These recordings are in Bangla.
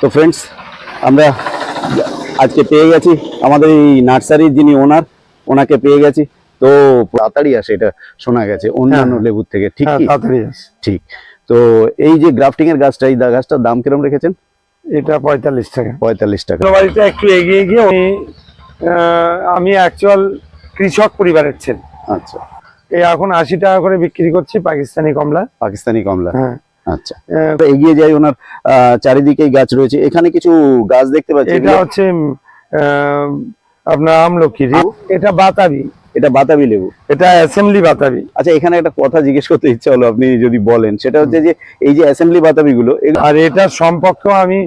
তো ফ্রেন্ডস আমরা আজকে পেয়ে গেছি আমাদের এই নার্সারির যিনি ওনার ওনাকে পেয়ে গেছি। তো তাড়াতাড়ি আসে এটা শোনা গেছে অন্যান্য হ্যাঁ। লেবুর থেকে ঠিক হ্যাঁ। ঠিক। তো এই যে গ্রাফটিং এর গাছটা এই গাছটার দাম কিরম রেখেছেন? এটা পঁয়তাল্লিশ টাকা। পঁয়তাল্লিশ টাকা। বাড়িটা একটু এগিয়ে গিয়ে আমি অ্যাকচুয়াল কৃষক পরিবারের ছেলে। আচ্ছা। এই এখন আশি টাকা করে বিক্রি করছি পাকিস্তানি কমলা। পাকিস্তানি কমলা। হ্যাঁ। আচ্ছা। এগিয়ে যাই ওনার চারিদিকেই গাছ রয়েছে। এখানে কিছু গাছ দেখতে পাচ্ছি এটা হচ্ছে আপনার আমলকি এটা বাতাবি। এটা বাতাবি লেবু। এটা অ্যাসেম্বলি বাতাবি। আচ্ছা এখানে একটা কথা জিজ্ঞেস করতে ইচ্ছা হলো আপনি যদি বলেন। সেটা হচ্ছে যে এই যে অ্যাসেম্বলি বাতাবি গুলো আর এটার সম্পর্কেও আমি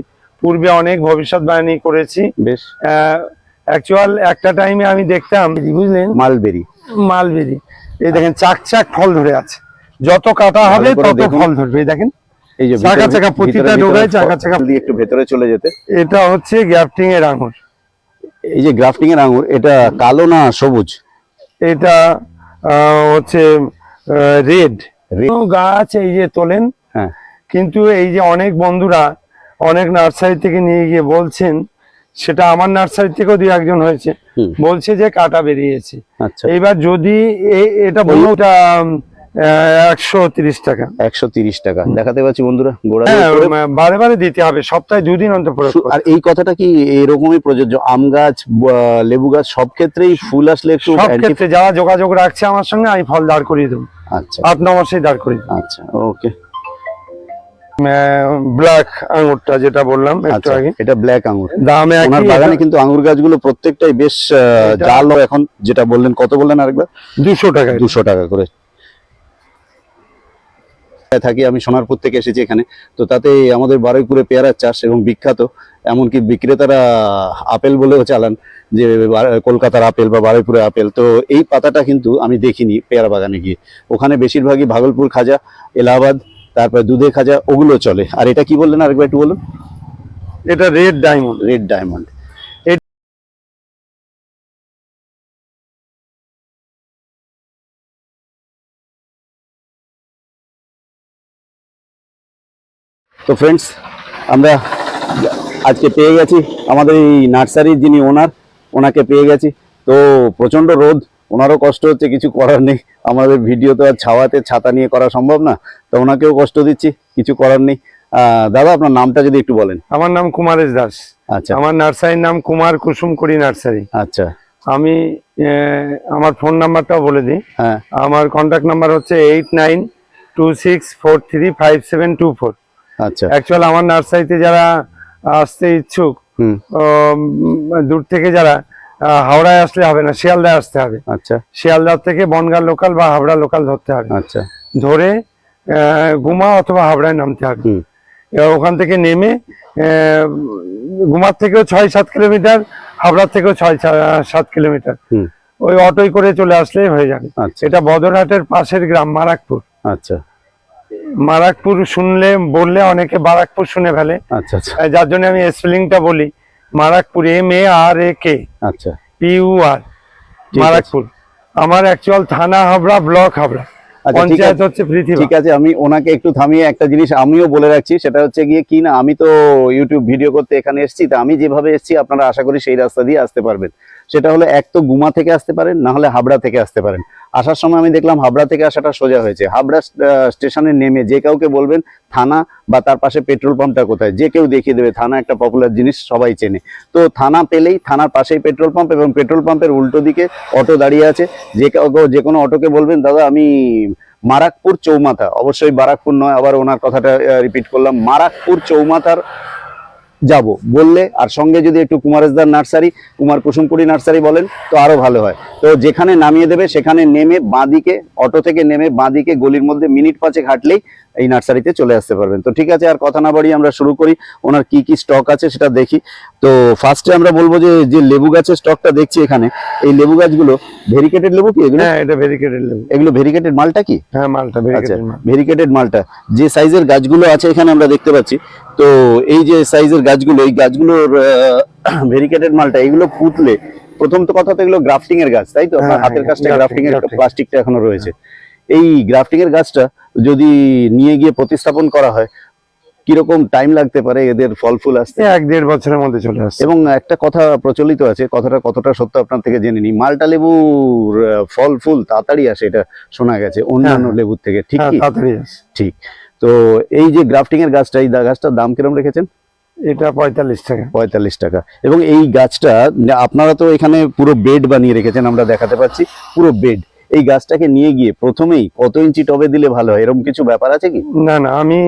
পূর্বে অনেক ভবিষ্যৎবাণী করেছি। বেশ। অ্যাকচুয়াল একটা টাইমে আমি দেখতাম বুঝলেন? মালবেরি। মালবেরি। এই দেখেন চাক চাক ফল ধরে আছে। যত কাটা হবে তত ফল ধরবে দেখেন। এই যে চাকা চাকা প্রতিটা ডোগায় চাকা চাকা। দিয়ে একটু ভেতরে চলে যেতে। এটা হচ্ছে গ্যাপটিং এর আঙুর। এই যে গ্রাফটিং এর আঙুর এটা কালো না সবুজ? এটা হচ্ছে রেড। গাছ এই যে তোলেন হ্যাঁ। কিন্তু এই যে অনেক বন্ধুরা অনেক নার্সারি থেকে নিয়ে গিয়ে বলছেন সেটা আমার নার্সারি থেকেও দুই একজন হয়েছে বলছে যে কাটা বেরিয়েছে। আচ্ছা। এইবার যদি এটা ওটা একশো তিরিশ টাকা। একশো তিরিশ টাকা। দেখাতে পাচ্ছি বন্ধুরা গোড়া হ্যাঁ বারে বারে দিতে হবে সপ্তাহে দুদিন অন্তর আর এই কথাটা কি এরকমই প্রযোজ্য? আম গাছ লেবু গাছ সব ক্ষেত্রেই ফুল আসলে একটু ক্ষেত্রে যারা যোগাযোগ রাখছে আমার সঙ্গে আমি ফল দাঁড় করিয়ে দেবো। আচ্ছা। আট ন মাসেই দাঁড় করিয়ে আচ্ছা ওকে। ব্ল্যাক আঙুরটা যেটা বললাম একটু আচ্ছা আগে। এটা ব্ল্যাক আঙুর। দামে বাগানে কিন্তু আঙুর গাছগুলো প্রত্যেকটাই বেশ জাল এখন যেটা বললেন কত বললেন আরেকবার? দুশো টাকা দুশো টাকা করে। থাকি আমি সোনারপুর থেকে এসেছি এখানে। তো তাতে আমাদের বারুইপুরে পেয়ারার চাষ এবং বিখ্যাত এমনকি বিক্রেতারা আপেল বলেও চালান যে কলকাতার আপেল বা বারুইপুরের আপেল। তো এই পাতাটা কিন্তু আমি দেখিনি পেয়ারা বাগানে গিয়ে। ওখানে বেশিরভাগই ভাগলপুর খাজা এলাহাবাদ তারপরে দুধে খাজা ওগুলো চলে। আর এটা কি বললেন আরেকবার একটু বলুন? এটা রেড ডায়মন্ড। Red diamond. তো ফ্রেন্ডস আমরা আজকে পেয়ে গেছি আমাদের এই নার্সারির যিনি ওনার ওনাকে পেয়ে গেছি। তো প্রচণ্ড রোদ ওনারও কষ্ট হচ্ছে কিছু করার নেই। আমাদের ভিডিও তো আর ছাওয়াতে ছাতা নিয়ে করা সম্ভব না তো ওনাকেও কষ্ট দিচ্ছি কিছু করার নেই। দাদা আপনার নামটা যদি একটু বলেন। আমার নাম কুমারেশ দাস। আচ্ছা। আমার নার্সারির নাম কুমার কুসুম করি নার্সারি। আচ্ছা। আমি আমার ফোন নাম্বারটাও বলে দিই। হ্যাঁ। আমার কন্ট্যাক্ট নাম্বার হচ্ছে eight nine two six four three five seven two four আচ্ছা। অ্যাকচুয়াল আমার নার্সারিতে যারা আসতে ইচ্ছুক দূর থেকে যারা হাওড়ায় আসলে হবে না শিয়ালদায় আসতে হবে। আচ্ছা। শিয়ালদা থেকে বনগাঁ লোকাল বা হাওড়া লোকাল ধরতে হবে। আচ্ছা। ধরে গুমা অথবা হাওড়ায় নামতে হবে। ওখান থেকে নেমে গুমার থেকেও ছয় সাত কিলোমিটার হাওড়ার থেকেও ছয় সাত কিলোমিটার। ওই অটোয় করে চলে আসলেই হয়ে যাবে। আচ্ছা। এটা বদরহাটের পাশের গ্রাম মারাকপুর। আচ্ছা। মারাকপুর শুনলে বললে অনেকে বারাকপুর শুনে ফেলে। আচ্ছা আচ্ছা। যার জন্য আমি স্পেলিংটা বলি Marakpur M A R A K আচ্ছা। P U R Marakpur. আমার অ্যাকচুয়াল থানা হাবড়া ব্লক হাবড়া। আচ্ছা, পঞ্চায়েত। হচ্ছে পৃথিবী। ঠিক আছে আমি ওনাকে একটু থামিয়ে একটা জিনিস আমিও বলে রাখছি সেটা হচ্ছে গিয়ে কি না আমি তো ইউটিউব ভিডিও করতে এখানে এসেছি তা আমি যেভাবে এসেছি আপনারা আশা করি সেই রাস্তা দিয়ে আসতে পারবেন। সেটা হলো এক তো গুমা থেকে আসতে পারেন, না হলে হাবড়া থেকে আসতে পারেন। আসার সময় আমি দেখলাম হাবড়া থেকে আসাটা সোজা হয়েছে। হাবড়া স্টেশনে নেমে যে কাউকে বলবেন থানা বা তার পাশে পেট্রোল পাম্পটা কোথায়, যে কেউ দেখিয়ে দেবে থানা একটা পপুলার জিনিস সবাই চেনে। তো থানা পেলেই থানার পাশেই পেট্রোল পাম্প এবং পেট্রোল পাম্পের উল্টো দিকে অটো দাঁড়িয়ে আছে। যে যে কোনো অটোকে বলবেন, দাদা, আমি মারাকপুর চৌমাথা। অবশ্যই বারাকপুর নয়, আবার ওনার কথাটা রিপিট করলাম, মারাকপুর চৌমাথার যাব। বললে, আর সঙ্গে যদি একটু কুমারেশদার নার্সারি, কুমার কুসুমপুরি নার্সারি বলেন, তো আরও ভালো হয়। তো যেখানে নামিয়ে দেবে, সেখানে নেমে বাঁদিকে, অটো থেকে নেমে বাঁদিকে গলির মধ্যে মিনিট পাঁচেক হাঁটলেই এই নার্সারিতে চলে আসতে পারবেন। তো ঠিক আছে আর কথা না বাড়িয়ে আমরা শুরু করি। ওনার কি কি স্টক আছে সেটা দেখি। তো ফার্স্টে আমরা বলব যে যে লেবু গাছের স্টকটা দেখছি এখানে এই লেবু গাছগুলো ভেরিকেটেড লেবু কি এগুলো? হ্যাঁ এটা ভেরিকেটেড লেবু। এগুলো ভেরিকেটেড মালটা কি? হ্যাঁ মালটা আচ্ছা ভেরিকেটেড মাল। ভেরিকেটেড মালটা। যে সাইজের গাছগুলো আছে এখানে আমরা দেখতে পাচ্ছি। তো এই যে সাইজের গাছগুলো এই গাছগুলোর ভেরিকেটেড মালটা এগুলো পুতলে প্রথম তো কথা তো এগুলো গ্রাফটিং এর গাছ তাই তো? আপনার হ্যাঁ, হাতের কাজটা গ্রাফটিং এর। প্লাস্টিকটা এখনও রয়েছে। এই গ্রাফটিং এর গাছটা যদি নিয়ে গিয়ে প্রতিস্থাপন করা হয় কীরকম টাইম লাগতে পারে? এদের ফল ফুল আসতে এক দেড় বছরের মধ্যে চলে আসছে। এবং একটা কথা প্রচলিত আছে কথাটা কতটা সত্য আপনার থেকে জেনে নি মালটা লেবুর ফল ফুল তাড়াতাড়ি আসে এটা শোনা গেছে অন্যান্য হ্যাঁ। লেবুর থেকে ঠিক হ্যাঁ তাড়াতাড়ি আসছে ঠিক। তো এই যে গ্রাফটিং এর গাছটা এই গাছটার দাম কিরম রেখেছেন? এটা পঁয়তাল্লিশ টাকা। পঁয়তাল্লিশ টাকা। এবং এই গাছটা আপনারা তো এখানে পুরো বেড বানিয়ে রেখেছেন আমরা দেখাতে পাচ্ছি পুরো বেড এই গাছটাকে নিয়ে গিয়ে প্রথমেই কত ইঞ্চি টবে দিলে ভালো হয়? এরকম কিছু ব্যাপার আছে কি? না না আমি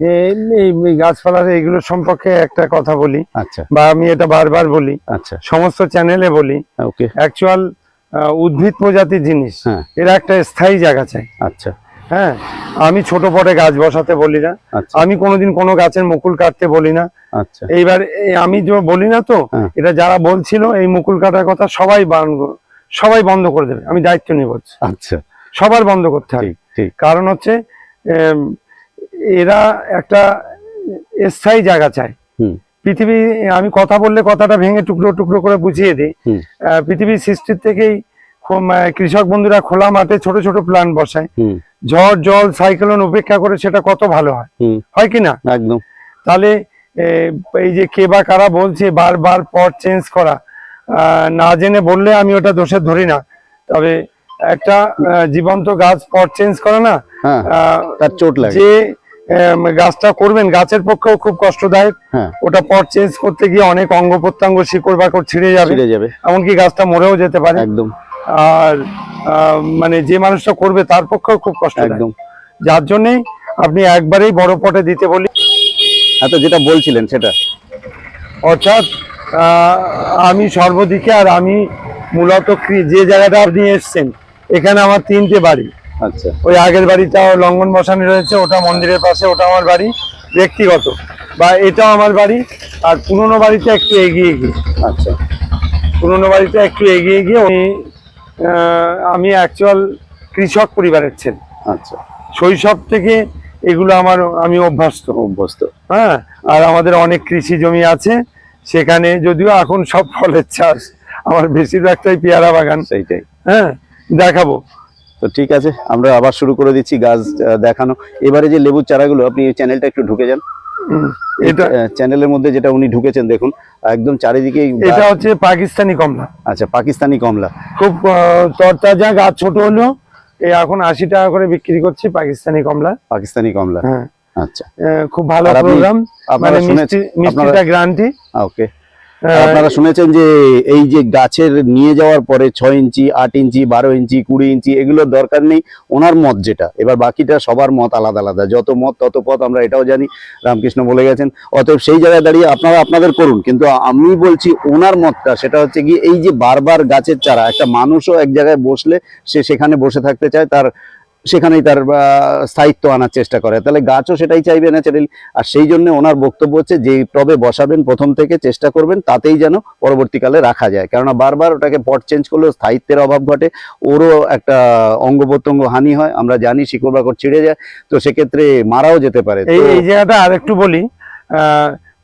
এই- এইগুলো সম্পর্কে একটা কথা বলি আচ্ছা। বা আমি এটা বারবার বলি। আচ্ছা। সমস্ত চ্যানেলে বলি। ওকে। অ্যাকচুয়াল উদ্ভিদ প্রজাতির জিনিস হ্যাঁ। এরা একটা স্থায়ী জায়গা চাই। আচ্ছা। হ্যাঁ আমি ছোট পটে গাছ বসাতে বলি না। আচ্ছা। আমি কোনোদিন কোনো গাছের মুকুল কাটতে বলি না। আচ্ছা। এইবার এই আমি যে বলি না তো হ্যাঁ। এটা যারা বলছিল এই মুকুল কাটার কথা সবাই বান- সবাই বন্ধ করে দেবে। আমি দায়িত্ব নিয়ে বলছি আচ্ছা। সবার বন্ধ করতে হবে। কারণ হচ্ছে এরা একটা স্থায়ী জায়গা চায়। পৃথিবী আমি কথা বললে কথাটা ভেঙে টুকরো টুকরো করে বুঝিয়ে দিই। পৃথিবীর সৃষ্টির থেকেই কৃষক বন্ধুরা খোলা মাঠে ছোট ছোট প্ল্যান বসায়। ঝড় জল সাইক্লোন উপেক্ষা করে সেটা কত ভালো হয়। হয় কি না? একদম। তাহলে এই যে কে বা কারা বলছে বারবার পট চেঞ্জ করা না জেনে বললে আমি ওটা দোষে ধরি না। তবে একটা জীবন্ত গাছ পট চেঞ্জ করে না হ্যাঁ তার চোট লাগে। যে গাছটা করবেন গাছের পক্ষেও খুব কষ্টদায়ক। হ্যাঁ। ওটা পট চেঞ্জ করতে গিয়ে অনেক অঙ্গ প্রত্যঙ্গ শিকড় বাকড় ছিঁড়ে যাবে। এমনকি গাছটা মরেও যেতে পারে। একদম। আর মানে যে মানুষটা করবে তার পক্ষেও খুব কষ্ট একদম। যার জন্যই আপনি একবারেই বড় পটে দিতে বলি আচ্ছা যেটা বলছিলেন সেটা। অর্থাৎ আমি সর্বদিকে আর আমি মূলত কৃ- যে জায়গাটা আপনি এসছেন এখানে আমার তিনটে বাড়ি। আচ্ছা। ওই আগের বাড়িটাও লঙ্ঘন বসানো রয়েছে ওটা মন্দিরের পাশে ওটা আমার বাড়ি ব্যক্তিগত। বা এটাও আমার বাড়ি আর পুরনো বাড়িটা একটু এগিয়ে গিয়ে। আচ্ছা। পুরনো বাড়িটা একটু এগিয়ে গিয়ে আমি আমি অ্যাকচুয়াল কৃষক পরিবারের ছেলে। আচ্ছা। শৈশব থেকে এগুলো আমার আমি অভ্যস্ত। অভ্যস্ত। হ্যাঁ আর আমাদের অনেক কৃষি জমি আছে। সেখানে যদিও এখন সব ফলের চাষ আমার বেশিরভাগটাই পেয়ারা বাগান। সেইটাই। হ্যাঁ দেখাবো। তো ঠিক আছে আমরা আবার শুরু করে দিচ্ছি গাছ দেখানো। এবারে যে লেবুর চারাগুলো আপনি এই চ্যানেলটা একটু ঢুকে যান। এটা চ্যানেলের মধ্যে যেটা উনি ঢুকেছেন দেখুন একদম চারিদিকে এটা হচ্ছে পাকিস্তানি কমলা। আচ্ছা পাকিস্তানি কমলা। খুব তরতাজা গাছ ছোট হলেও এই এখন আশি টাকা করে বিক্রি করছি পাকিস্তানি কমলা। পাকিস্তানি কমলা। হ্যাঁ। আচ্ছা। খুব ভালো প্রোগ্রাম মানে মিষ্টিটা গ্রান্টি ওকে। আপনারা শুনেছেন যে এই যে গাছের নিয়ে যাওয়ার পরে ছয় ইঞ্চি আট ইঞ্চি বারো ইঞ্চি কুড়ি ইঞ্চি এগুলোর দরকার নেই। ওনার মত যেটা। এবার বাকিটা সবার মত আলাদা আলাদা। যত মত তত পথ আমরা এটাও জানি। রামকৃষ্ণ বলে গেছেন। অতএব সেই জায়গায় দাঁড়িয়ে আপনারা আপনাদের করুন। কিন্তু আমি বলছি ওনার মতটা সেটা হচ্ছে কি এই যে বারবার গাছের চারা একটা মানুষও এক জায়গায় বসলে সে সেখানে বসে থাকতে চায় তার সেখানেই তার স্থায়িত্ব আনার চেষ্টা করে। তাহলে গাছও সেটাই চাইবে ন্যাচারালি আর সেই জন্য ওনার বক্তব্য হচ্ছে যে টবে বসাবেন প্রথম থেকে চেষ্টা করবেন তাতেই যেন পরবর্তীকালে রাখা যায়। কেননা বারবার ওটাকে পট চেঞ্জ করলেও স্থায়িত্বের অভাব ঘটে ওরও একটা অঙ্গ প্রত্যঙ্গ হানি হয়। আমরা জানি শিকড় বাকড় ছিঁড়ে যায় তো সেক্ষেত্রে মারাও যেতে পারে। এই জায়গাটা আর একটু বলি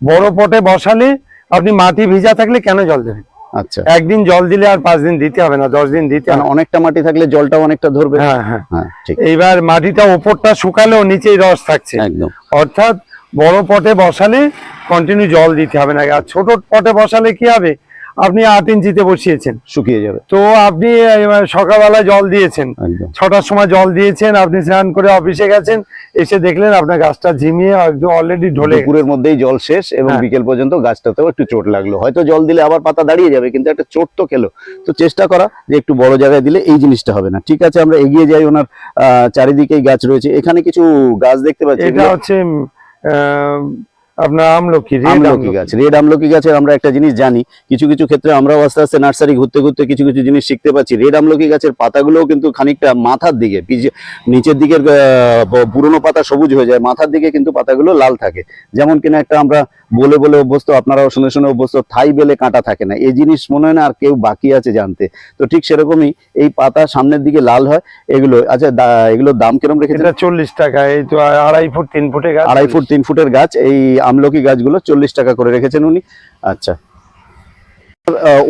বড় পটে বসালে আপনি মাটি ভিজা থাকলে কেন জল দেবেন? আচ্ছা। একদিন জল দিলে আর পাঁচ দিন দিতে হবে না দশ দিন দিতে কারণ হবে। অনেকটা মাটি থাকলে জলটাও অনেকটা ধরবে। হ্যাঁ হ্যাঁ। হ্যাঁ ঠিক। এইবার মাটিটা ওপরটা শুকালেও নিচেই রস থাকছে। একদম। অর্থাৎ বড় পটে বসালে কন্টিনিউ জল দিতে হবে না। আর ছোট পটে বসালে কি হবে? আপনি আট ইঞ্চিতে বসিয়েছেন। শুকিয়ে যাবে। তো আপনি সকালবেলা জল দিয়েছেন। ছটার সময় জল দিয়েছেন আপনি স্নান করে অফিসে গেছেন এসে দেখলেন আপনার গাছটা ঝিমিয়ে একদম অলরেডি ঢলে। দুপুরের মধ্যেই জল শেষ এবং হ্যাঁ। বিকেল পর্যন্ত গাছটাতেও একটু চোট লাগল। হয়তো জল দিলে আবার পাতা দাঁড়িয়ে যাবে কিন্তু একটা চোট তো খেলো। তো চেষ্টা করা যে একটু বড় জায়গায় দিলে এই জিনিসটা হবে না। ঠিক আছে আমরা এগিয়ে যাই ওনার আহ, চারিদিকেই গাছ রয়েছে। এখানে কিছু গাছ দেখতে পাচ্ছি। এটা হচ্ছে আহ, আপনার আমলকি আমলকি। গাছ রেড আমলকি গাছের আমরা একটা জিনিস জানি কিছু কিছু ক্ষেত্রে আমরাও আস্তে আস্তে নার্সারি ঘুরতে ঘুরতে কিছু কিছু জিনিস শিখতে পাচ্ছি রেড আমলকি গাছের পাতাগুলোও কিন্তু খানিকটা মাথার দিকে নিচের দিকের পুরনো পাতা সবুজ হয়ে যায় মাথার দিকে কিন্তু পাতাগুলো লাল থাকে যেমন কিনা একটা আমরা বলে বলে অভ্যস্ত আপনারাও শুনে শুনে অভ্যস্ত থাই বেলে কাঁটা থাকে না। এই জিনিস মনে হয় না আর কেউ বাকি আছে জানতে। তো ঠিক সেরকমই এই পাতা সামনের দিকে লাল হয় এগুলো আচ্ছা এগুলোর দাম কিরম রেখেছেন? এটা চল্লিশ টাকা এই তো আড়াই ফুট তিন ফুটে গাছ আড়াই ফুট তিন ফুটের গাছ এই আমলকি গাছগুলো চল্লিশ টাকা করে রেখেছেন উনি। আচ্ছা।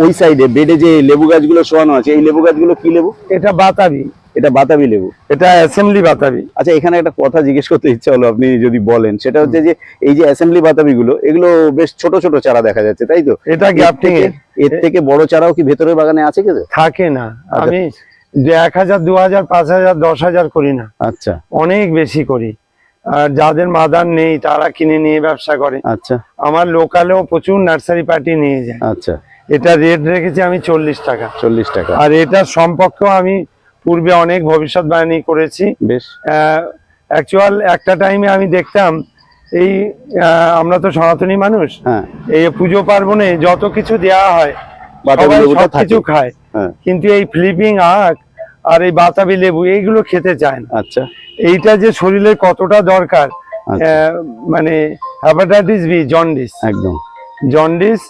ওই সাইডে বেডে যে লেবু গাছগুলো শোয়ানো আছে এই লেবু গাছগুলো কি লেবু? এটা বাতাবি। এটা বাতাবি লেবু? এটা অ্যাসেম্বলি বাতাবি। আচ্ছা এখানে একটা কথা জিজ্ঞেস করতে ইচ্ছা হলো আপনি যদি বলেন। সেটা হচ্ছে যে এই যে অ্যাসেম্বলি বাতাবি গুলো এগুলো বেশ ছোট ছোট চারা দেখা যাচ্ছে তাই তো? এটা গ্যাপটিং থেকে- এর। থেকে বড় চারাও কি ভেতরের বাগানে আছে কিছু থাকে না। আচ্ছা। আমি যে এক হাজার দু হাজার পাঁচ হাজার দশ হাজার করি না। আচ্ছা। অনেক বেশি করি। আর যাদের মাদার নেই তারা কিনে নিয়ে ব্যবসা করে। আচ্ছা। আমার লোকালেও প্রচুর নার্সারি পার্টি নিয়ে যায়। আচ্ছা। এটা রেট রেখেছি আমি চল্লিশ টাকা। চল্লিশ টাকা। আর এটার সম্পর্কেও আমি পূর্বে অনেক ভবিষ্যৎবাণী করেছি। বেশ। অ্যাকচুয়াল একটা টাইমে আমি দেখতাম এই আমরা তো সনাতনী মানুষ হ্যাঁ। এই পুজো পার্বণে যত কিছু দেওয়া হয় থাকে। খায়। হ্যাঁ। কিন্তু এই ফ্লিপিং আখ আর এই বাতাবি লেবু এইগুলো খেতে চায় না। আচ্ছা। এইটা যে শরীরে কতটা দরকার আচ্ছা। মানে হ্যাপাটাইটিস বি জন্ডিস একদম। জন্ডিস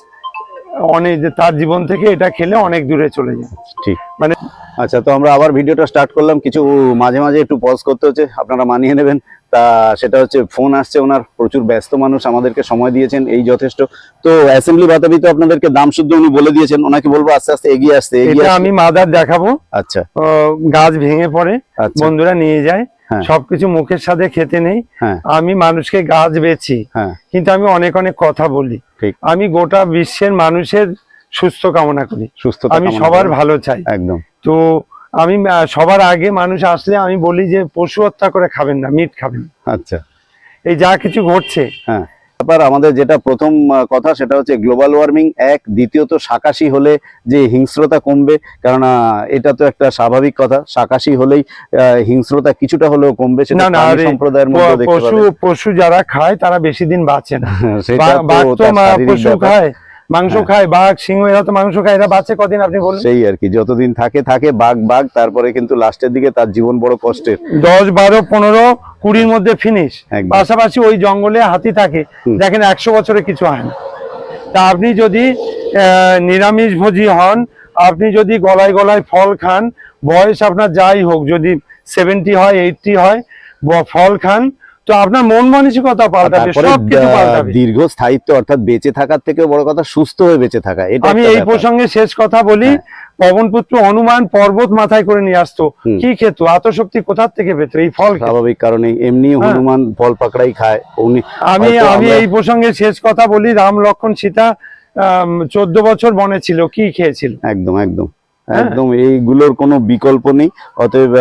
অনেক তার জীবন থেকে এটা খেলে অনেক দূরে চলে যায়। ঠিক। মানে আচ্ছা তো আমরা আবার ভিডিওটা স্টার্ট করলাম। কিছু মাঝে মাঝে একটু পজ করতে হচ্ছে আপনারা মানিয়ে নেবেন। তা সেটা হচ্ছে ফোন আসছে ওনার প্রচুর ব্যস্ত মানুষ আমাদেরকে সময় দিয়েছেন এই যথেষ্ট। তো অ্যাসেম্বলি বাতাবি তো আপনাদেরকে দাম শুদ্ধ উনি বলে দিয়েছেন ওনাকে বলব আস্তে আস্তে এগিয়ে আসতে এগিয়ে আমি মাদার দেখাবো। আচ্ছা। গাছ ভেঙে পড়ে আচ্ছা। বন্ধুরা নিয়ে যায় হ্যাঁ। সবকিছু মুখের সাথে খেতে নেই। হ্যাঁ। আমি মানুষকে গাছ বেচি হ্যাঁ। কিন্তু আমি অনেক অনেক কথা বলি। আমি গোটা বিশ্বের মানুষের সুস্থ কামনা করি। সুস্থ আমি সবার ভালো চাই। একদম। তো আমি সবার আগে মানুষ আসলে আমি বলি যে পশু হত্যা করে খাবেন না মিট খাবেন। আচ্ছা। এই যা কিছু ঘটছে। হ্যাঁ। আমাদের যেটা প্রথম কথা সেটা হচ্ছে গ্লোবাল ওয়ার্মিং এক দ্বিতীয়ত শাকাশি হলে যে হিংস্রতা কমবে কারণ এটা তো একটা স্বাভাবিক কথা শাকাশি হলেই হিংস্রতা কিছুটা হলেও কমবে সেটা সম্প্রদায়ের মধ্যে পশু পশু যারা খায় তারা বেশি দিন বাঁচে না। পশু খায়। মাংস হ্যাঁ। খায় বাঘ সিংহ এরা তো মাংস খায় এরা বাঁচে কদিন আপনি বলুন। সেই আর কি যতদিন থাকে থাকে বাঘ বাঘ তারপরে কিন্তু লাস্টের দিকে তার জীবন বড় কষ্টের। দশ বারো পনেরো কুড়ির মধ্যে ফিনিশ পাশাপাশি ওই জঙ্গলে হাতি থাকে দেখেন একশো বছরে কিছু হয় না। তা আপনি যদি নিরামিষ ভোজী হন আপনি যদি গলায় গলায় ফল খান বয়স আপনার যাই হোক যদি সেভেন্টি হয় এইটটি হয় ফল খান তো আপনার মন মানসিকতা পাল্টাবে তারপরে সব কিছু আহ, পাল্টাবে। দীর্ঘ স্থায়িত্ব অর্থাৎ বেঁচে থাকার থেকে বড় কথা সুস্থ হয়ে বেঁচে থাকা এটা আমি এই প্রসঙ্গে শেষ কথা বলি পবনপুত্র হনুমান পর্বত মাথায় করে নিয়ে আসতো। কি খেত? আত্মশক্তি কোথার থেকে পেত? এই ফল স্বাভাবিক কারণে এমনি হ্যাঁ। হনুমান ফল পাকড়াই খায় উনি আমি আমি এই প্রসঙ্গে শেষ কথা বলি রাম লক্ষণ সীতা চোদ্দ বছর বনে ছিল কি খেয়েছিল? একদম একদম। হ্যাঁ। একদম এইগুলোর কোনো বিকল্প নেই। অতএব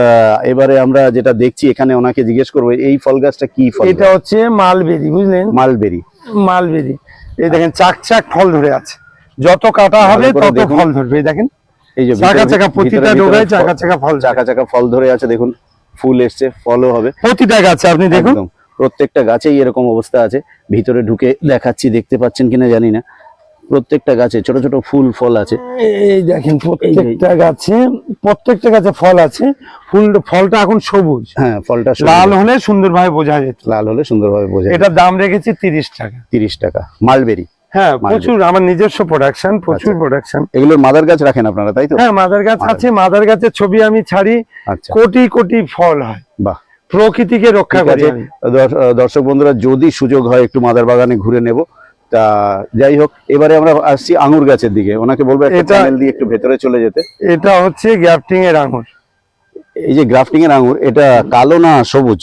এবারে আমরা যেটা দেখছি এখানে ওনাকে জিজ্ঞেস করব এই ফল গাছটা কি ফল এটা হচ্ছে মালবেরি বুঝলেন? মালবেরি। মালবেরি। এই দেখেন চাক চাক ফল ধরে আছে। যত কাটা হবে তত। ফল ধরবে এই দেখেন। এই যে চাকা চাকা প্রতিটা ডোগায় চাকা চাকা ফল চাকা চাকা ফল ধরে আছে দেখুন। ফুল এসছে ফলও হবে। প্রতিটা গাছে আপনি দেখুন। প্রত্যেকটা গাছেই এরকম অবস্থা আছে। ভিতরে ঢুকে দেখাচ্ছি দেখতে পাচ্ছেন কিনা জানি না। প্রত্যেকটা গাছে ছোট ছোট ফুল ফল আছে। এই দেখেন প্রত্যেকটা গাছে প্রত্যেকটা গাছে ফল আছে। ফুল ফলটা এখন সবুজ। হ্যাঁ ফলটা লাল হলে সুন্দরভাবে বোঝা যেত লাল হলে সুন্দরভাবে বোঝা এটা দাম রেখেছি তিরিশ টাকা। তিরিশ টাকা। মালবেরি। হ্যাঁ প্রচুর আমার নিজস্ব প্রোডাকশন প্রচুর আচ্ছা। প্রোডাকশন এগুলোর মাদার গাছ রাখেন আপনারা তাই তো? হ্যাঁ মাদার গাছ আছে মাদার গাছের ছবি আমি ছাড়ি। আচ্ছা। কোটি কোটি ফল হয়। বাহ। প্রকৃতিকে রক্ষা করি দর্শক বন্ধুরা যদি সুযোগ হয় একটু মাদার বাগানে ঘুরে নেব। তা যাই হোক এবারে আমরা আসছি আঙুর গাছের দিকে। ওনাকে বলব একটা এটা- দিয়ে একটু ভেতরে চলে যেতে। এটা হচ্ছে গ্যাপটিং এর আঙুর। এই যে গ্রাফটিং এর আঙুর এটা কালো না সবুজ?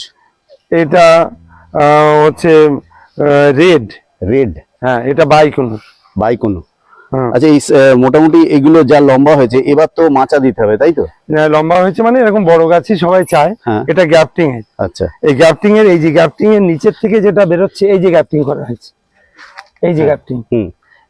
এটা হচ্ছে রেড। রেড। হ্যাঁ এটা বাইকুনুর বাইকোনো। হ্যাঁ। আচ্ছা এই মোটামুটি এগুলো যা লম্বা হয়েছে এবার তো মাচা দিতে হবে তাই তো? লম্বা হয়েছে মানে এরকম বড় গাছই সবাই চায় হ্যাঁ। এটা গ্যাপটিং এর আচ্ছা। এই গ্যাপটিং এর এই যে গ্যাপটিং এর নিচের থেকে যেটা বেরোচ্ছে এই যে গ্যাপটিং করা হয়েছে। এই যে গ্যাপটিং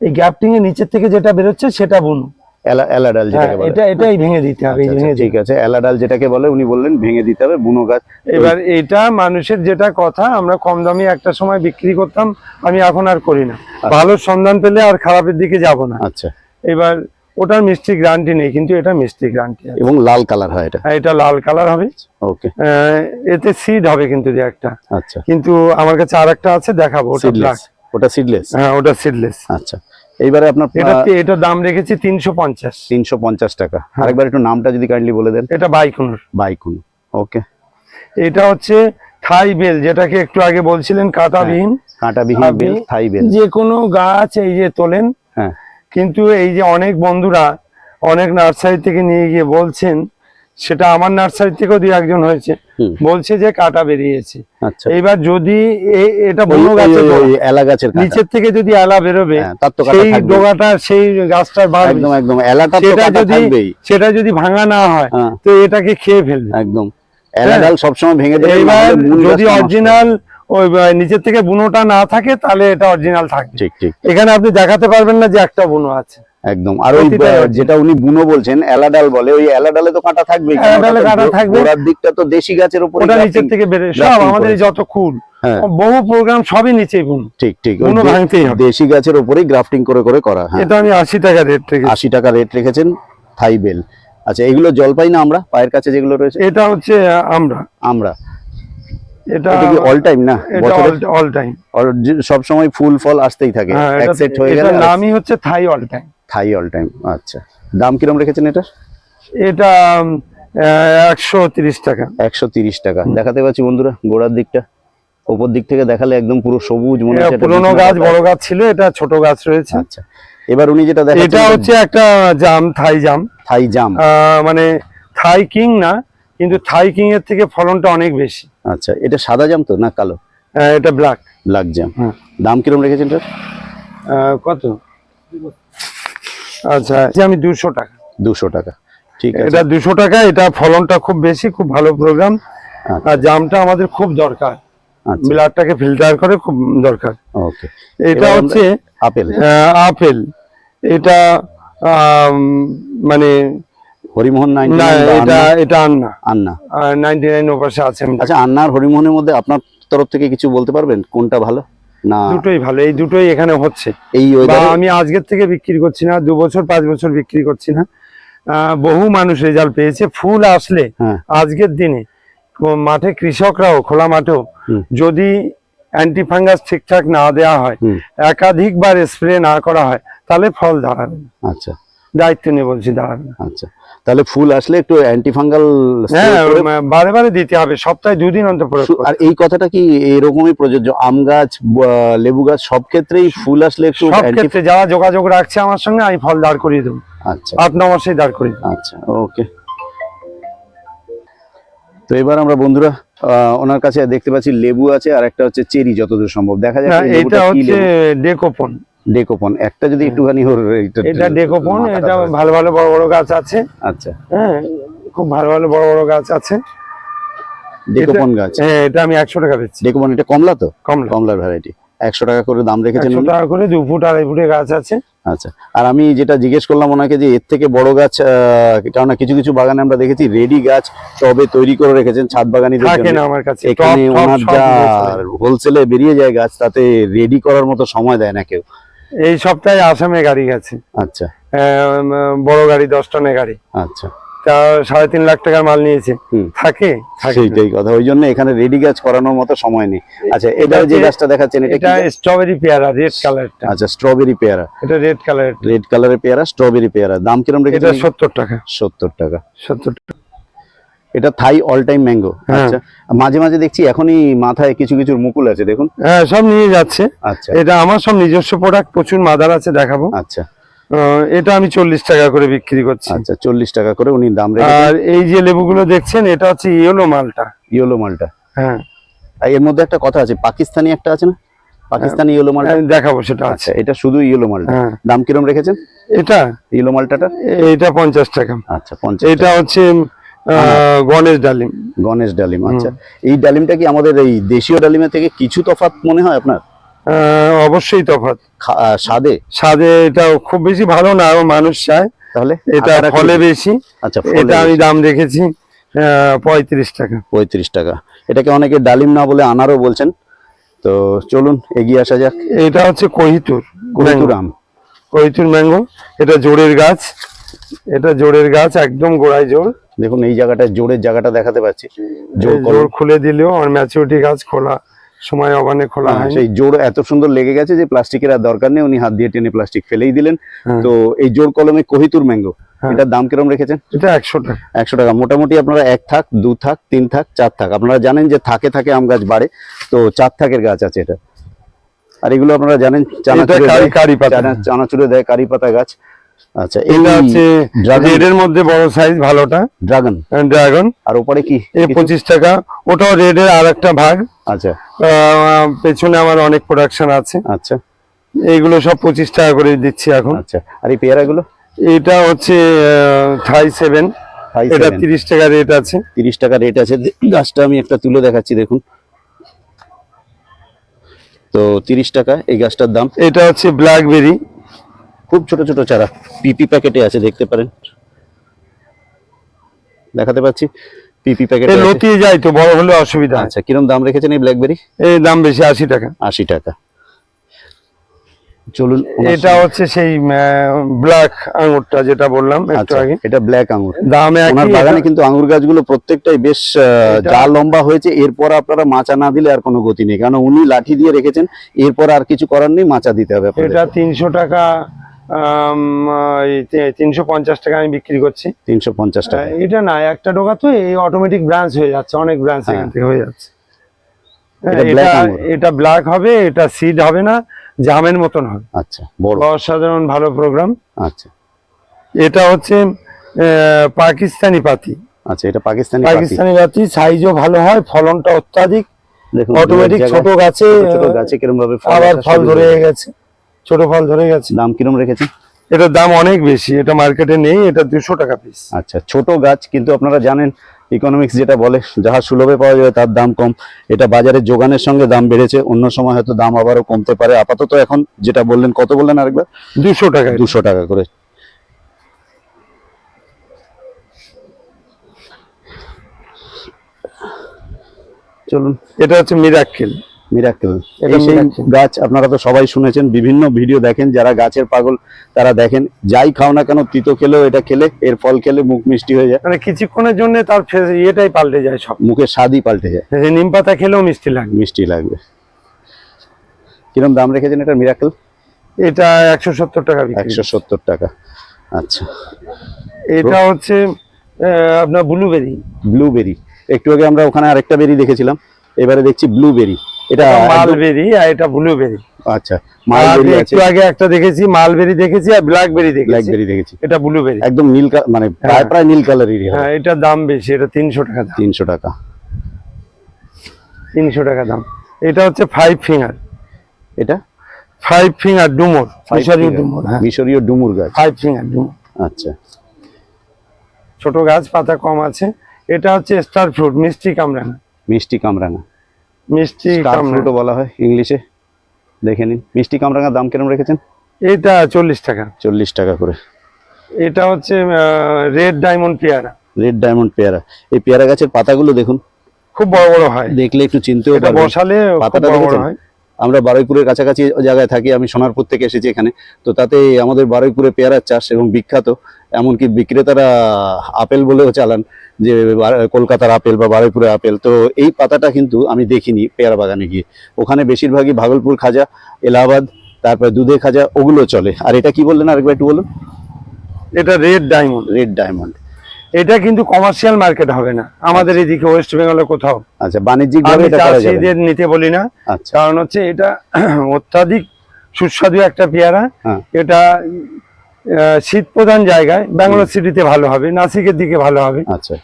এই গ্যাপটিং এর নিচের থেকে যেটা বেরোচ্ছে সেটা বুনু। এলাডাল হ্যাঁ যেটাকে বলে। এটা এটাই ভেঙে দিতে হবে আচ্ছা, ভেঙে আচ্ছা, ঠিক আছে। এলাডাল যেটাকে বলে উনি বললেন ভেঙে দিতে হবে বুনো গাছ। এবার এটা মানুষের যেটা কথা আমরা কম দামি একটা সময় বিক্রি করতাম আমি এখন আর করি না। ভালো সন্ধান পেলে আর খারাপের দিকে যাব না। আচ্ছা। এবার ওটার মিষ্টি গ্যারান্টি নেই কিন্তু এটা মিষ্টি গ্যারান্টি আছে। এবং লাল কালার হয় এটা। এটা লাল কালার হবে। ওকে। এতে সিড হবে কিন্তু একটা। আচ্ছা। কিন্তু আমার কাছে আর একটা আছে দেখাবো ওটা। ওটা সিডলেস হ্যাঁ ওটা সিডলেস আচ্ছা। এইবারে আপনার এটা এটার দাম রেখেছি তিনশো পঞ্চাশ। তিনশো পঞ্চাশ টাকা। হ্যাঁ। আরেকবার একটু নামটা যদি কাইন্ডলি বলে দেন। এটা বাইকুনুর। বাইকুন ওকে। এটা হচ্ছে থাই বেল যেটাকে একটু আগে বলছিলেন কাঁটাবিহীন। কাঁটাবিহীন আপনি বেল থাই বেল। যে কোনো গাছ এই যে তোলেন হ্যাঁ। কিন্তু এই যে অনেক বন্ধুরা অনেক নার্সারি থেকে নিয়ে গিয়ে বলছেন সেটা আমার নার্সারি থেকেও দুই একজন হয়েছে। বলছে যে কাটা বেরিয়েছে। আচ্ছা। এইবার যদি এটা বন্য গাছের এলা গাছের নিচের থেকে যদি এলা বেরোবে হ্যাঁ, সেই ডোগাটা সেই গাছটার একদম একদম। এলাটার সেটা যদি সেটা যদি ভাঙা না হয় হ্যাঁ। তো এটাকে খেয়ে ফেলবে। একদম। এলা ডাল সবসময় ভেঙে দেবে এইবার যদি অরিজিনাল ওই নিচের থেকে বুনোটা না থাকে তাহলে এটা অরিজিনাল থাকবে। ঠিক ঠিক। এখানে আপনি দেখাতে পারবেন না যে একটা বুনো আছে। একদম। আর ওই। যেটা উনি বুনো বলছেন এলাডাল বলে ওই এলাডালে তো কাঁটা এলাডালে কাঁটা থাকবে। গোড়ার দিকটা তো দেশি গাছের উপরে ওটা নিচের থেকে বেড়ে সব আমাদের যত খুল হ্যাঁ। বহু প্রোগ্রাম সবই নিচে বুনো। ঠিক ঠিক। ওই বুনো ভাঙতেই হবে। দেশি গাছের উপরেই গ্রাফটিং করে করে করা হ্যাঁ। এটা আমি আশি টাকা রেট থেকে আশি টাকা রেট রেখেছেন থাই বেল। আচ্ছা এগুলো জলপাই না আমরা? পায়ের কাছে যেগুলো রয়েছে? এটা হচ্ছে আমরা। আমরা। এটা কি অল টাইম না? এটা অল টাইম সব সময় ফুল ফল আসতেই থাকে। হ্যাঁ এক সেট হয়ে গেলে নামই হচ্ছে Thai all time Thai all time আচ্ছা। দাম কিরম রেখেছেন এটা এটা একশো টাকা। একশো টাকা। দেখাতে পাচ্ছি বন্ধুরা গোড়ার দিকটা। উপর দিক থেকে দেখালে একদম পুরো সবুজ মনে হচ্ছে পুরোনো গাছ বড় গাছ ছিল এটা ছোট গাছ রয়েছে। আচ্ছা। এবার উনি যেটা দেখেন এটা হচ্ছে একটা জাম থাই জাম। থাই জাম। মানে থাই কিং না কিন্তু থাই কিং এর থেকে ফলনটা অনেক বেশি। আচ্ছা এটা সাদা জাম তো না কালো? এটা ব্ল্যাক ব্ল্যাক জাম। হ্যাঁ। দাম কিরম রেখেছেন এটা কত? আচ্ছা এটা আমি দুশো টাকা। দুশো টাকা। ঠিক আছে। এটা দুশো টাকা এটা ফলনটা খুব বেশি খুব ভালো প্রোগ্রাম আচ্ছা। আর জামটা আমাদের খুব দরকার। আচ্ছা। ব্লাডটাকে ফিল্টার করে খুব দরকার। ওকে। এটা হচ্ছে আপেল। আপেল। এটা মানে হরিমোহন এটা এটা আন্না। আন্না। নাইনটি নাইন ওপাশে আছে। আচ্ছা আন্না আর হরিমোহনের মধ্যে আপনার তরফ থেকে কিছু বলতে পারবেন? কোনটা ভালো? না। দুটোই ভালো এই দুটোই এখানে হচ্ছে। এই আমি আজকের থেকে বিক্রি করছি না দু বছর পাঁচ বছর বিক্রি করছি না। বহু মানুষ রেজাল্ট পেয়েছে ফুল আসলে হ্যাঁ। আজকের দিনে। মাঠে কৃষকরাও খোলা মাঠেও যদি অ্যান্টি ফাঙ্গাস ঠিকঠাক না দেওয়া হয় একাধিকবার স্প্রে না করা হয় তাহলে ফল দাঁড়াবে আচ্ছা। দায়িত্ব নিয়ে বলছি দাঁড়াবে আচ্ছা। তাহলে ফুল আসলে একটু অ্যান্টি ফাঙ্গাল হ্যাঁ বারে বারে দিতে হবে সপ্তাহে দুদিন অন্তর আর এই কথাটা কি এরকমই প্রযোজ্য? আম গাছ লেবু গাছ সব ক্ষেত্রেই ফুল আসলে একটু ক্ষেত্রে যারা যোগাযোগ রাখছে আমার সঙ্গে আমি ফল দাঁড় করিয়ে দেবো। আচ্ছা। আট ন মাসেই দাঁড় করিয়ে আচ্ছা ওকে। তো এবার আমরা বন্ধুরা আহ, ওনার কাছে দেখতে পাচ্ছি লেবু আছে আর একটা হচ্ছে চেরি যতদূর সম্ভব। দেখা এই লেবুটা এটা হচ্ছে ডেকোপন। ডেকোপন একটা যদি একটুখানি এটা ডেকোপন এটা ভালো ভালো বড় বড় গাছ আছে। আচ্ছা। হ্যাঁ খুব ভালো ভালো বড় বড় গাছ আছে। ডেকোপন গাছ? হ্যাঁ এটা আমি একশো টাকা ডেকোপন এটা কমলা তো? কমলা। কমলার ভ্যারাইটি একশো টাকা করে দাম রেখেছেন টাকা করে দু ফুট আড়াই ফুটে গাছ আছে। আচ্ছা আর আমি যেটা জিজ্ঞেস করলাম ওনাকে যে এর থেকে বড় গাছ কেননা কিছু কিছু বাগানে আমরা দেখেছি রেডি গাছ টবে তৈরি করে রেখেছেন ছাদ বাগানিদের জন্য। আমার কাছে এখানে ওনার যা। হোলসেলে বেরিয়ে যায় গাছ তাতে রেডি করার মতো সময় দেয় না কেউ। এই সপ্তাহে আসামে গাড়ি গেছে। আচ্ছা। বড় গাড়ি দশ টনের গাড়ি। আচ্ছা। তা সাড়ে তিন লাখ টাকার মাল নিয়েছে। থাকে। সেইটাই কথা। ওই জন্য এখানে রেডি গাছ করানোর মতো সময় নেই। আচ্ছা এবারে যে গাছটা দেখাচ্ছেন এটা এটা স্ট্রবেরি পেয়ারা রেড কালারটা আচ্ছা স্ট্রবেরি পেয়ারা। এটা রেড কালার রেড কালারের পেয়ারা স্ট্রবেরি পেয়ারা। দাম কিরম এটা সত্তর টাকা। সত্তর টাকা। সত্তর টাকা। এটা থাই অল টাইম ম্যাঙ্গো। আচ্ছা মাঝে মাঝে দেখছি এখনই মাথায় কিছু কিছু মুকুল আছে দেখুন। হ্যাঁ সব নিয়ে যাচ্ছে। আচ্ছা। এটা আমার সব নিজস্ব প্রোডাক্ট প্রচুর মাদার আছে দেখাবো। আচ্ছা। এটা আমি চল্লিশ টাকা করে বিক্রি করছি। আচ্ছা চল্লিশ টাকা করে উনি দাম আর এই যে লেবুগুলো দেখছেন এটা হচ্ছে ইয়েলো মালটা। ইয়েলো মালটা। হ্যাঁ। এর মধ্যে একটা কথা আছে পাকিস্তানি একটা আছে না? পাকিস্তানি ইয়েলো মালটা? আমি দেখাবো সেটা আছে। আচ্ছা এটা শুধু ইয়েলো মালটা। হ্যাঁ। দাম কিরম রেখেছেন? এটা? ইয়েলো মালটাটা? এটা পঞ্চাশ টাকা। আচ্ছা পঞ্চাশ এটা হচ্ছে গণেশ ডালিম। গণেশ ডালিম আচ্ছা। এই ডালিমটা কি আমাদের এই দেশীয় ডালিমের থেকে কিছু তফাৎ মনে হয় আপনার? অবশ্যই আহ, স্বাদে? স্বাদে এটা খুব বেশি ভালো না মানুষ চায়। তাহলে এটা ফলে বেশি। আচ্ছা এটা আমি দাম রেখেছি পঁয়ত্রিশ টাকা। পঁয়ত্রিশ টাকা। এটাকে অনেকে ডালিম না বলে আনারও বলছেন। তো চলুন এগিয়ে আসা যাক। এটা হচ্ছে কহিতুর। কহিতুর আম। কহিতুর ম্যাঙ্গো। এটা জোড়ের গাছ। এটা জোড়ের গাছ একদম গোড়ায় জোড়। দেখুন এই জায়গাটায় জোরের জায়গাটা দেখাতে পাচ্ছি। জোর খুলে দিলেও আমার ম্যাচুরিটি গাছ খোলা সময় অবানে খোলা হ্যাঁ, হয় সেই জোর এত সুন্দর লেগে গেছে যে প্লাস্টিকের আর দরকার নেই উনি হাত দিয়ে টেনে প্লাস্টিক ফেলেই দিলেন। হ্যাঁ। তো এই জোর কলমে কহিতুর ম্যাঙ্গো হ্যাঁ। এটার দাম কিরম রেখেছেন? এটা একশো টাকা। একশো টাকা। মোটামুটি আপনারা এক থাক দু থাক তিন থাক চার থাক। আপনারা জানেন যে থাকে থাকে আম গাছ বাড়ে তো চার থাকের গাছ আছে এটা। আর এগুলো আপনারা জানেন চানাচুরে দেয় কারি পাতা গাছ। আচ্ছা এটা হচ্ছে মধ্যে বড় সাইজ ভালোটা। ড্রাগন ড্রাগন আর কি? পঁচিশ টাকা। ওটাও রেডের আর একটা ভাগ। আচ্ছা। পেছনে আমার অনেক প্রোডাকশন আছে। আচ্ছা। এইগুলো সব পঁচিশ টাকা করে দিচ্ছি এখন। আচ্ছা। আর এই পেয়ারাগুলো? এটা হচ্ছে থাই সেভেন এটা তিরিশ টাকা রেট আছে। তিরিশ টাকা রেট আছে। গাছটা আমি একটা তুলে দেখাচ্ছি দেখুন। তো তিরিশ টাকা এই গাছটার দাম? এটা হচ্ছে ব্ল্যাকবেরি খুব ছোট ছোট চারা। পিপি প্যাকেটে আছে দেখতে পারেন। দেখাতে পাচ্ছি। পিপি প্যাকেটে। লতিয়ে যায় তো বড় হলে অসুবিধা আছে আচ্ছা কিরম দাম রেখেছেন এই ব্ল্যাকবেরি এই দাম বেশি আশি টাকা। আশি টাকা। চলুন এটা হচ্ছে সেই ব্ল্যাক আঙুরটা যেটা বললাম একটু আচ্ছা আগে। এটা ব্ল্যাক আঙুর। দামে ওনার একই বাগানে কিন্তু আঙুর গাছগুলো প্রত্যেকটাই বেশ যা লম্বা হয়েছে এরপর আপনারা মাচা না দিলে আর কোনো গতি নেই। কারণ উনি লাঠি দিয়ে রেখেছেন এরপর আর কিছু করার নেই মাচা দিতে হবে। এটা তিনশো টাকা তিনশো পঞ্চাশ টাকা আমি বিক্রি করছি। তিনশো পঞ্চাশ টাকা। এটা না একটা ডোকা তো এই অটোমেটিক ব্রাঞ্চ হয়ে যাচ্ছে অনেক ব্রাঞ্চ হ্যাঁ। এখান থেকে হয়ে যাচ্ছে। এটা এটা ব্ল্যাক হবে এটা সিড হবে না জামের মতন হবে। আচ্ছা বড়। অসাধারণ ভালো প্রোগ্রাম আচ্ছা। এটা হচ্ছে পাকিস্তানি পাতি। আচ্ছা এটা পাকিস্তানি পাতি। পাকিস্তানি পাতি সাইজও ভালো হয় ফলনটা অত্যাধিক। দেখুন অটোমেটিক ছোট গাছে ছোট গাছে কিরম ভাবে ফল আবার ফল ধরে। গেছে। ছোট ফল ধরে গেছে। দাম কিরম রেখেছে এটার দাম অনেক বেশি এটা মার্কেটে নেই এটা দুশো টাকা পিস আচ্ছা ছোট গাছ কিন্তু আপনারা জানেন ইকোনমিক্স যেটা বলে যাহা সুলভে পাওয়া যাবে তার দাম কম। এটা বাজারে যোগানের সঙ্গে দাম বেড়েছে অন্য সময় হয়তো দাম আবারও কমতে পারে। আপাতত এখন যেটা বললেন কত বললেন আরেকবার? দুশো টাকা। দুশো টাকা করে। চলুন। এটা হচ্ছে মিরাক্কেল মিরাক্কেল এই সেই গাছ আপনারা তো সবাই শুনেছেন বিভিন্ন ভিডিও দেখেন যারা গাছের পাগল তারা দেখেন যাই খাও না কেন তিতো খেলেও এটা খেলে এর ফল খেলে মুখ মিষ্টি হয়ে যায়। মানে কিছুক্ষণের জন্য তার ইয়েটাই পাল্টে যায় সব। মুখের স্বাদই পাল্টে যায়। নিম পাতা খেলেও মিষ্টি লাগবে মিষ্টি লাগবে। কিরম দাম রেখেছেন এটা মিরাকেল এটা একশো সত্তর টাকা একশো সত্তর টাকা। আচ্ছা। এটা হচ্ছে আপনার ব্লুবেরি ব্লুবেরি একটু আগে আমরা ওখানে আরেকটা বেরি দেখেছিলাম। এবারে দেখছি ব্লুবেরি এটা মালবেরি আর এটা ব্লুবেরি আচ্ছা মালবেরি আছে। একটু আগে একটা দেখেছি মালবেরি দেখেছি আর ব্ল্যাকবেরি দেখেছি। ব্ল্যাকবেরি দেখেছি। এটা ব্লুবেরি একদম নীল মানে প্রায় হ্যাঁ। প্রায় নীল কালারেরই হ্যাঁ। এটার দাম বেশি এটা তিনশো টাকা দাম। তিনশো টাকা। তিনশো টাকা দাম। এটা হচ্ছে ফাইভ ফিঙ্গার এটা? ফাইভ ফিঙ্গার ডুমোর মিশরীয় ডুমোর হ্যাঁ। মিশরীয় ডুমুর গাছ। ফাইভ ফিঙ্গার ডুমোর। আচ্ছা। ছোট গাছ পাতা কম আছে। এটা হচ্ছে স্টার ফ্রুট মিষ্টি কামরাঙা। মিষ্টি কামরাঙা। মিষ্টি স্টার বলা হয় ইংলিশে দেখে নিন। মিষ্টি কামরাঙার দাম কিরম রেখেছেন? এটা চল্লিশ টাকা। চল্লিশ টাকা করে। এটা হচ্ছে রেড ডায়মন্ড পেয়ারা। রেড ডায়মন্ড পেয়ারা। এই পেয়ারা গাছের পাতাগুলো দেখুন। খুব বড় বড় হয়। দেখলে একটু চিনতেও পারবেন। বসালে পাতাটা বড় দেখেছেন? হয়। আমরা বারুইপুরের কাছাকাছি জায়গায় থাকি আমি সোনারপুর থেকে এসেছি এখানে। তো তাতে আমাদের বারুইপুরে পেয়ারার চাষ এবং বিখ্যাত। এমনকি বিক্রেতারা আপেল বলেও চালান। যে কলকাতার আপেল বা বারুইপুরের আপেল তো এই পাতাটা কিন্তু আমি দেখিনি পেয়ারা বাগানে গিয়ে। ওখানে বেশিরভাগই ভাগলপুর খাজা এলাহাবাদ তারপরে দুধে খাজা ওগুলো চলে। আর এটা কি বললেন আরেকবার একটু বলুন? এটা রেড ডায়মন্ড। Red diamond. এটা কিন্তু কমার্শিয়াল মার্কেট হবে না। আমাদের এদিকে ওয়েস্ট বেঙ্গলে কোথাও। আচ্ছা বাণিজ্যিক ভাবে এটা করা যাবে চাষিদের নিতে বলি না। আচ্ছা। কারণ হচ্ছে এটা অত্যাধিক সুস্বাদু একটা পেয়ারা। হ্যাঁ। এটা শীত প্রধান জায়গায় ব্যাঙ্গালোর সিটিতে ভালো হবে নাসিকের দিকে ভালো হবে। আচ্ছা।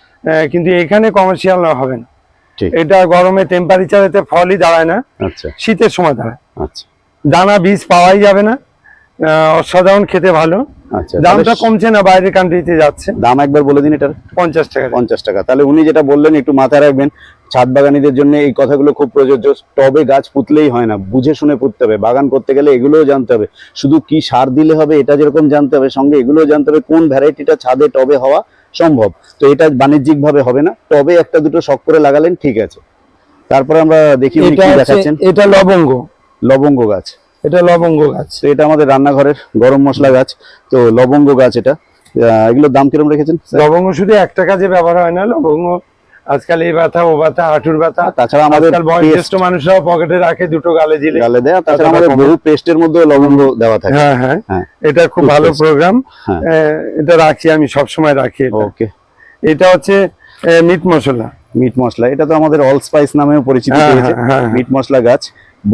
কিন্তু এখানে কমার্শিয়াল হবে না। এটা গরমে টেম্পারেচারেতে ফলই দাঁড়ায় না আচ্ছা। শীতের সময় দাঁড়ায়। আচ্ছা। দানা বীজ পাওয়াই যাবে না অসাধারণ খেতে ভালো। আচ্ছা দামটা কমছে না বাইরের কান্ট্রিতে যাচ্ছে। দাম একবার বলে দিন এটার। পঞ্চাশ টাকা। পঞ্চাশ টাকা। তাহলে উনি যেটা বললেন একটু মাথায় রাখবেন ছাদ বাগানিদের জন্য এই কথাগুলো খুব প্রযোজ্য। টবে গাছ পুতলেই হয় না বুঝে শুনে পুততে হবে। বাগান করতে গেলে এগুলোও জানতে হবে। শুধু কি সার দিলে হবে এটা যেরকম জানতে হবে সঙ্গে এগুলোও জানতে হবে কোন ভ্যারাইটিটা ছাদে টবে হওয়া সম্ভব। তো এটা বাণিজ্যিক ভাবে হবে না। টবে একটা দুটো শখ করে লাগালেন ঠিক আছে। তারপরে আমরা দেখি দেখাচ্ছেন। এটা লবঙ্গ। লবঙ্গ গাছ। এটা লবঙ্গ গাছ। তো এটা আমাদের রান্নাঘরের গরম মশলা গাছ। তো লবঙ্গ গাছ এটা। এগুলোর দাম কিরম রেখেছেন? লবঙ্গ শুধু একটা কাজে ব্যবহার হয় না লবঙ্গ আজকাল এই ব্যথা ও ব্যথা হাঁটুর ব্যথা। তাছাড়া আমাদের বয়োজ্যেষ্ঠ মানুষরাও পকেটে রাখে দুটো গালে দিলে। গালে দেয়া তাছাড়া আমাদের বহু পেস্টের মধ্যে লবঙ্গ দেওয়া থাকে। হ্যাঁ হ্যাঁ। হ্যাঁ। এটা খুব ভালো প্রোগ্রাম হ্যাঁ। এটা রাখি আমি সব সময় রাখি এটা। ওকে এটা হচ্ছে মিট মশলা। মিট মশলা এটা তো আমাদের অল স্পাইস নামেও পরিচিত হ্যাঁ, পেয়েছে হ্যাঁ, হ্যাঁ, মিট মশলা গাছ।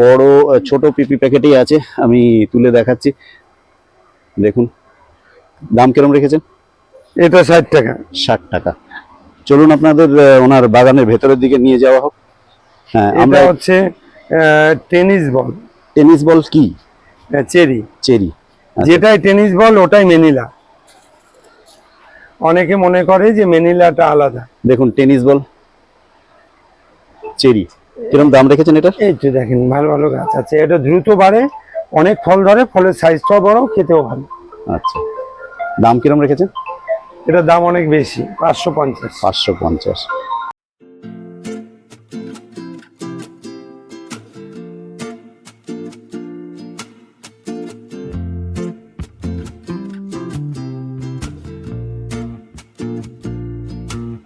বড় ছোট পিপি প্যাকেটেই আছে আমি তুলে দেখাচ্ছি। দেখুন দাম কিরম রেখেছেন? এটা ষাট টাকা। ষাট টাকা। চলুন আপনাদের ওনার বাগানের ভেতরের দিকে নিয়ে যাওয়া হোক। হ্যাঁ আমরা হচ্ছে টেনিস বল। টেনিস বল কি? চেরি। চেরি। আচ্ছা। যেটাই টেনিস বল ওটাই মেনিলা। অনেকে মনে করে যে মেনিলাটা আলাদা। দেখুন টেনিস বল চেরি। কিরম দাম রেখেছেন এটা এই তো দেখেন ভালো ভালো গাছ আছে। এটা দ্রুত বাড়ে অনেক ফল ধরে ফলের সাইজটাও বড় খেতেও ভালো। আচ্ছা। দাম কিরম রেখেছেন? এটার দাম অনেক বেশি পাঁচশো পঞ্চাশ। পাঁচশো পঞ্চাশ।